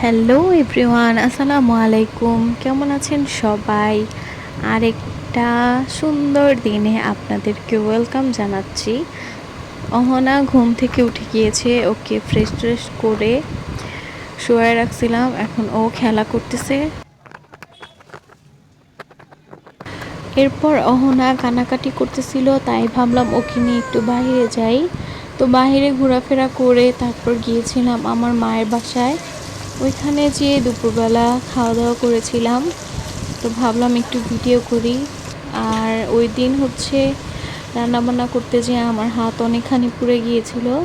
Hello everyone আসসালামু আলাইকুম কেমন আছেন সবাই? আরেকটা সুন্দর দিনে আপনাদেরকে ওয়েলকাম জানাচ্ছি। অহনা ঘুম থেকে উঠে গিয়েছে, ওকে ফ্রেশ ট্রেশ করে শুয়ে রাখছিলাম, এখন ও খেলা করতেছে। এরপর অহনা কানাকাটি করতেছিল, তাই ভাবলাম ওকে নিয়ে একটু বাইরে যাই। তো বাইরে ঘোরাফেরা করে তারপর গিয়েছিলাম আমার মায়ের বাসায়। ওইখানে যে দুপুরবেলা খাওয়া দাওয়া করেছিলাম। তো ভাবলাম একটু ভিডিও করি। আর ওই দিন হচ্ছে রান্নাবান্না করতে যেয়ে আমার হাত অনেকখানি পুড়ে গিয়েছিল।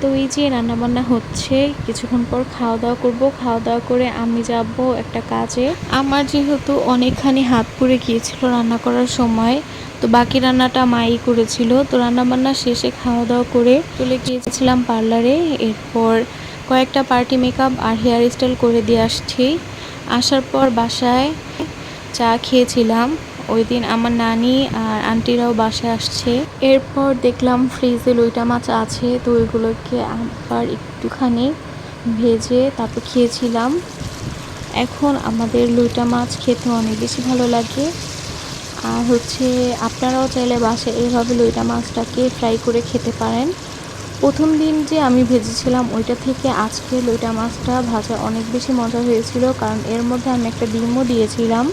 তো এই যে রান্নাবান্না হচ্ছে, কিছুক্ষণ পর খাওয়া দাওয়া করব। খাওয়া দাওয়া করে আমি যাব একটা কাজে। আমার যেহেতু অনেকখানি হাত পুড়ে গিয়েছিল রান্না করার সময়, তো বাকি রান্নাটা মাই করেছিল। তো রান্নাবান্না শেষে খাওয়া দাওয়া করে চলে গিয়েছিলাম পার্লারে। এরপর কয়েকটা পার্টি মেকআপ আর হেয়ার স্টাইল করে দিয়ে আসছি। আসার পর বাসায় চা খেয়েছিলাম। ওই দিন আমার নানি আর আন্টিরাও বাসায় আসছে। এরপর দেখলাম ফ্রিজে লইটা মাছ আছে, তো ওইগুলোকে আবার একটুখানি ভেজে তারপর খেয়েছিলাম। এখন আমাদের লইটা মাছ খেতে অনেক বেশি ভালো লাগে। আর হচ্ছে আপনারাও চাইলে বাসায় এইভাবে লইটা মাছটাকে ফ্রাই করে খেতে পারেন। প্রথম দিন যে আমি ভেজেছিলাম, ওইটা থেকে আজকে লইটা মাছটা ভাজা অনেক বেশি মজা হয়েছিল, কারণ এর মধ্যে আমি একটা ডিমও দিয়েছিলাম।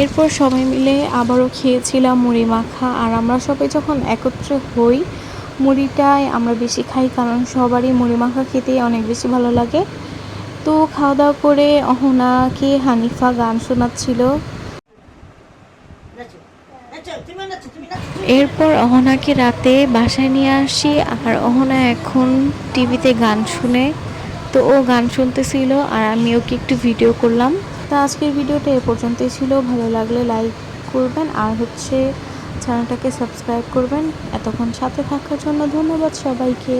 এরপর সবাই মিলে আবারও খেয়েছিলাম মুড়ি মাখা, আর আমরা সবাই যখন একত্রে হই, মুড়িটাই আমরা বেশি খাই, কারণ সবারই মুড়ি মাখা খেতেই অনেক বেশি ভালো লাগে। তো খাওয়া দাওয়া করে অহনাকে হানিফা গান শোনাচ্ছিল। এরপর অহনাকে রাতে বাসায় নিয়ে আসি, আর অহনা এখন টিভিতে গান শুনে, তো ও গান শুনতেছিল, আর আমি ওকে একটু ভিডিও করলাম। তো আজকের ভিডিওটা এ পর্যন্তই ছিল। ভালো লাগলে লাইক করবেন, আর হচ্ছে চ্যানেলটাকে সাবস্ক্রাইব করবেন। এতক্ষণ সাথে থাকার জন্য ধন্যবাদ সবাইকে।